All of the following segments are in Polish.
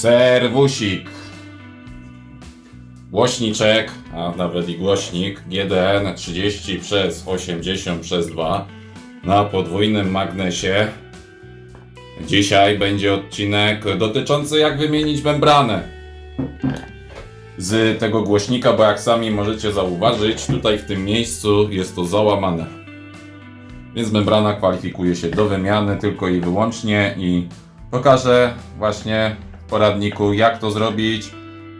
Serwusik. Głośniczek, a nawet i głośnik GDN 30 przez 80 przez 2 na podwójnym magnesie. Dzisiaj będzie odcinek dotyczący jak wymienić membranę z tego głośnika, bo jak sami możecie zauważyć, tutaj w tym miejscu jest to załamane. Więc membrana kwalifikuje się do wymiany tylko i wyłącznie i pokażę właśnie poradniku jak to zrobić.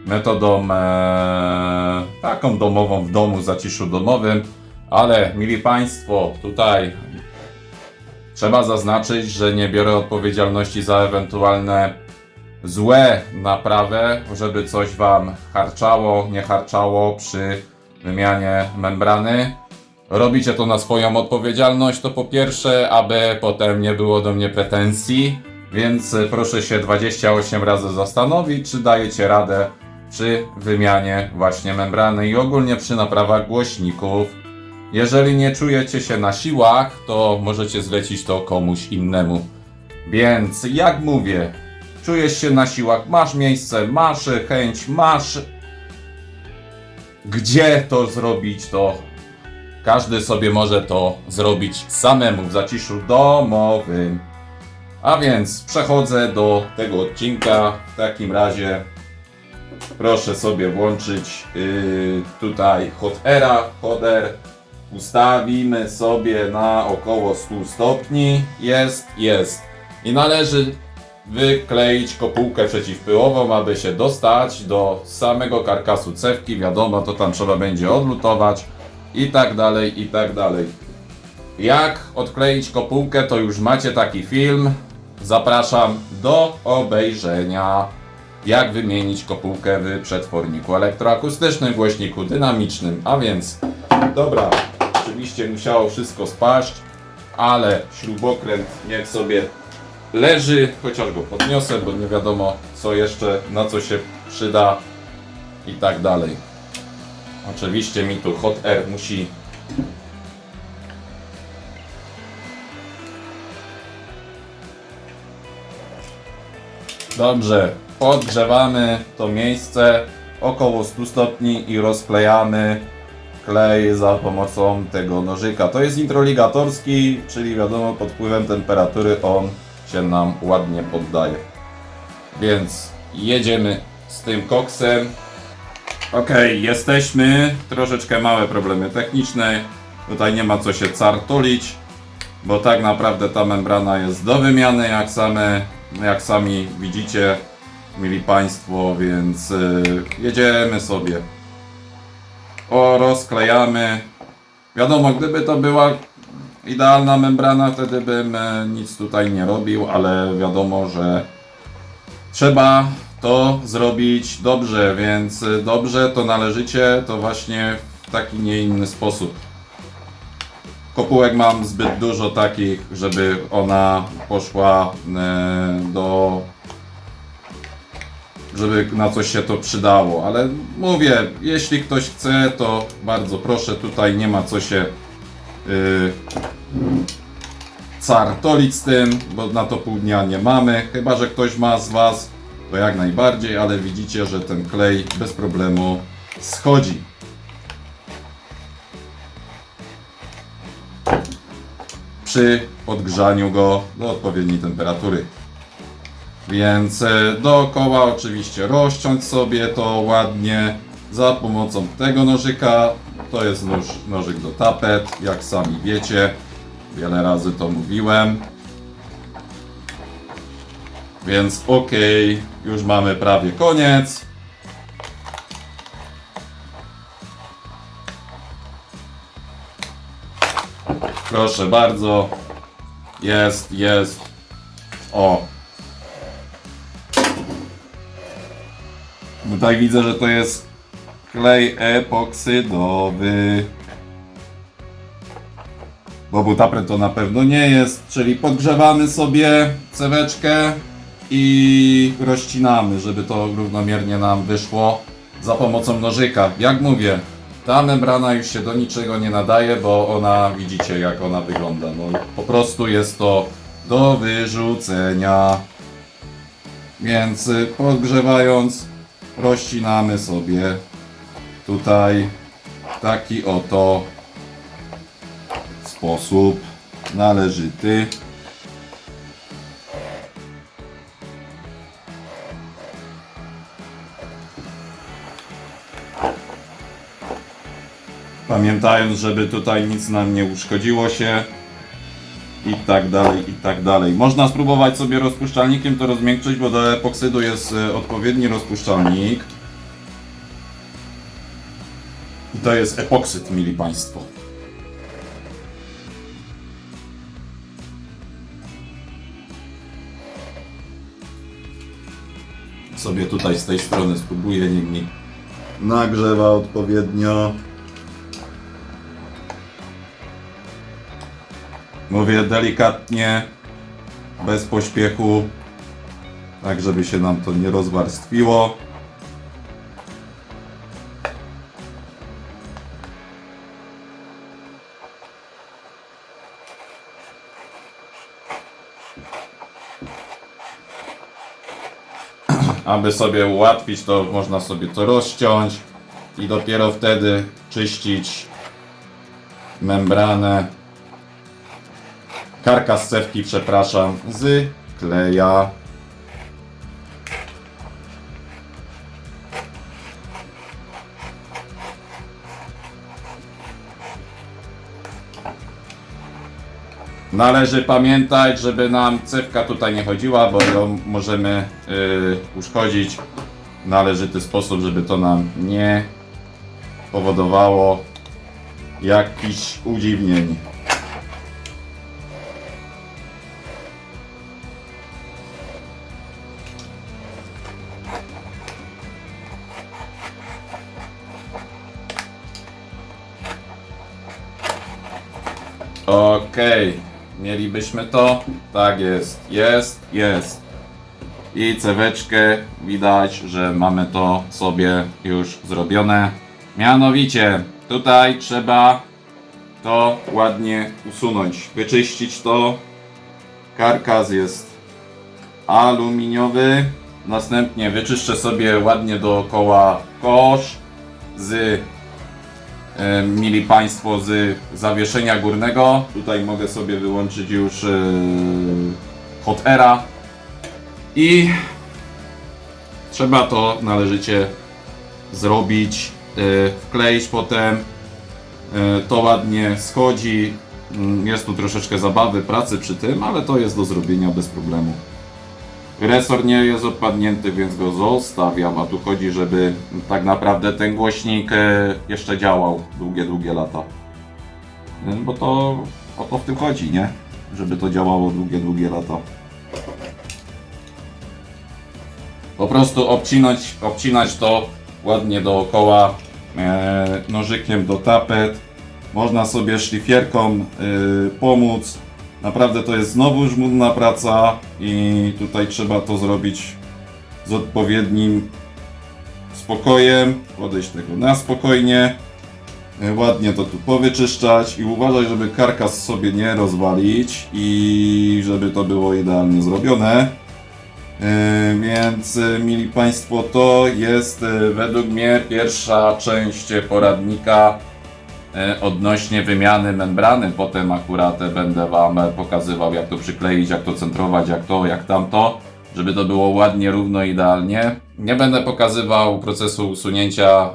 Metodą e, taką domową w domu, w zaciszu domowym, ale mili Państwo, tutaj trzeba zaznaczyć, że nie biorę odpowiedzialności za ewentualne złe naprawę, żeby coś Wam harczało, nie harczało przy wymianie membrany. Robicie to na swoją odpowiedzialność, to po pierwsze, aby potem nie było do mnie pretensji, więc y, proszę się 28 razy zastanowić, czy dajecie radę przy wymianie właśnie membrany i ogólnie przy naprawach głośników. Jeżeli nie czujecie się na siłach, to możecie zlecić to komuś innemu. Więc jak mówię, czujesz się na siłach, masz miejsce, masz chęć, masz gdzie to zrobić, to każdy sobie może to zrobić samemu w zaciszu domowym. A więc przechodzę do tego odcinka. W takim razie proszę sobie włączyć yy, tutaj hot era, hoder. Ustawimy sobie na około 100 stopni. Jest, jest. I należy wykleić kopułkę przeciwpyłową, aby się dostać do samego karkasu cewki. Wiadomo, to tam trzeba będzie odlutować i tak dalej, i tak dalej. Jak odkleić kopułkę, to już macie taki film. Zapraszam do obejrzenia. Jak wymienić kopułkę w przetworniku elektroakustycznym, głośniku dynamicznym. A więc, dobra, oczywiście musiało wszystko spaść, ale śrubokręt niech sobie leży, chociaż go podniosę, bo nie wiadomo co jeszcze, na co się przyda i tak dalej. Oczywiście mi tu Hot Air musi Dobrze, podgrzewamy to miejsce około 100 stopni i rozklejamy klej za pomocą tego nożyka. To jest introligatorski, czyli wiadomo pod wpływem temperatury on się nam ładnie poddaje. Więc jedziemy z tym koksem. Ok, jesteśmy. Troszeczkę małe problemy techniczne. Tutaj nie ma co się cartolić, bo tak naprawdę ta membrana jest do wymiany, jak, same, jak sami widzicie, mili Państwo, więc y, jedziemy sobie. O, rozklejamy. Wiadomo, gdyby to była idealna membrana, wtedy bym e, nic tutaj nie robił, ale wiadomo, że trzeba to zrobić dobrze, więc e, dobrze to należycie, to właśnie w taki nie inny sposób. Kopułek mam zbyt dużo takich, żeby ona poszła e, do żeby na coś się to przydało, ale mówię, jeśli ktoś chce, to bardzo proszę, tutaj nie ma co się yy, cartolić z tym, bo na to pół dnia nie mamy, chyba że ktoś ma z Was, to jak najbardziej, ale widzicie, że ten klej bez problemu schodzi. Przy podgrzaniu go do odpowiedniej temperatury. Więc e, dookoła oczywiście rozciąć sobie to ładnie za pomocą tego nożyka. To jest nóż, nożyk do tapet, jak sami wiecie. Wiele razy to mówiłem. Więc ok, już mamy prawie koniec. Proszę bardzo. Jest, jest. O, Tutaj widzę, że to jest klej epoksydowy. Bo butapren to na pewno nie jest, czyli podgrzewamy sobie ceweczkę i rozcinamy, żeby to równomiernie nam wyszło za pomocą nożyka. Jak mówię, ta membrana już się do niczego nie nadaje, bo ona, widzicie jak ona wygląda. No, po prostu jest to do wyrzucenia. Więc y, podgrzewając, rozcinamy sobie tutaj taki oto sposób należyty. Pamiętając, żeby tutaj nic nam nie uszkodziło się i tak dalej, i tak dalej. Można spróbować sobie rozpuszczalnikiem to rozmiękczyć, bo do epoksydu jest e, odpowiedni rozpuszczalnik. I to jest epoksyd, mili Państwo. Sobie tutaj z tej strony spróbuję, niech mi nagrzewa odpowiednio. Mówię delikatnie, bez pośpiechu, tak żeby się nam to nie rozwarstwiło. Aby sobie ułatwić, to można sobie to rozciąć i dopiero wtedy czyścić membranę karkas cewki, przepraszam, z kleja. Należy pamiętać, żeby nam cewka tutaj nie chodziła, bo ją możemy y, uszkodzić w należyty sposób, żeby to nam nie powodowało jakichś udziwnień. Okej, mielibyśmy to. Tak jest, jest, jest. I ceweczkę widać, że mamy to sobie już zrobione. Mianowicie, tutaj trzeba to ładnie usunąć, wyczyścić to. Karkas jest aluminiowy. Następnie wyczyszczę sobie ładnie dookoła kosz z e, mili Państwo z zawieszenia górnego. Tutaj mogę sobie wyłączyć już e, hot aira i trzeba to należycie zrobić, e, wkleić potem. To ładnie schodzi. Mm, Jest tu troszeczkę zabawy, pracy przy tym, ale to jest do zrobienia bez problemu. Resor nie jest odpadnięty, więc go zostawiam, a tu chodzi, żeby tak naprawdę ten głośnik e, jeszcze działał długie, długie lata. E, Bo to o to w tym chodzi, nie? Żeby to działało długie, długie lata. Po prostu obcinać, obcinać to ładnie dookoła e, nożykiem do tapet. Można sobie szlifierką pomóc. Naprawdę to jest znowu żmudna praca i tutaj trzeba to zrobić z odpowiednim spokojem. Podejść tego na spokojnie. E, Ładnie to tu powyczyszczać i uważać, żeby karkas sobie nie rozwalić i żeby to było idealnie zrobione. E, Więc, e, mili Państwo, to jest według mnie pierwsza część poradnika odnośnie wymiany membrany. Potem akurat e, będę Wam e, pokazywał, jak to przykleić, jak to centrować, jak to, jak tamto, żeby to było ładnie, równo, idealnie. Nie będę pokazywał procesu usunięcia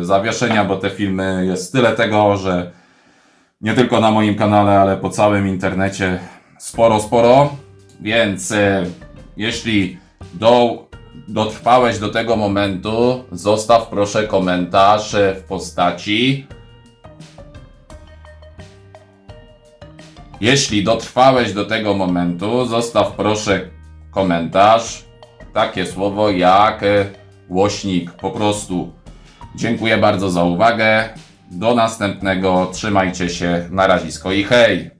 e, zawieszenia, bo te filmy jest tyle tego, że nie tylko na moim kanale, ale po całym internecie sporo, sporo. Więc e, jeśli do, dotrwałeś do tego momentu, zostaw proszę komentarz e, w postaci. Jeśli dotrwałeś do tego momentu, zostaw proszę komentarz. Takie słowo jak e, głośnik, po prostu. Dziękuję bardzo za uwagę. Do następnego. Trzymajcie się. Na razisko i hej!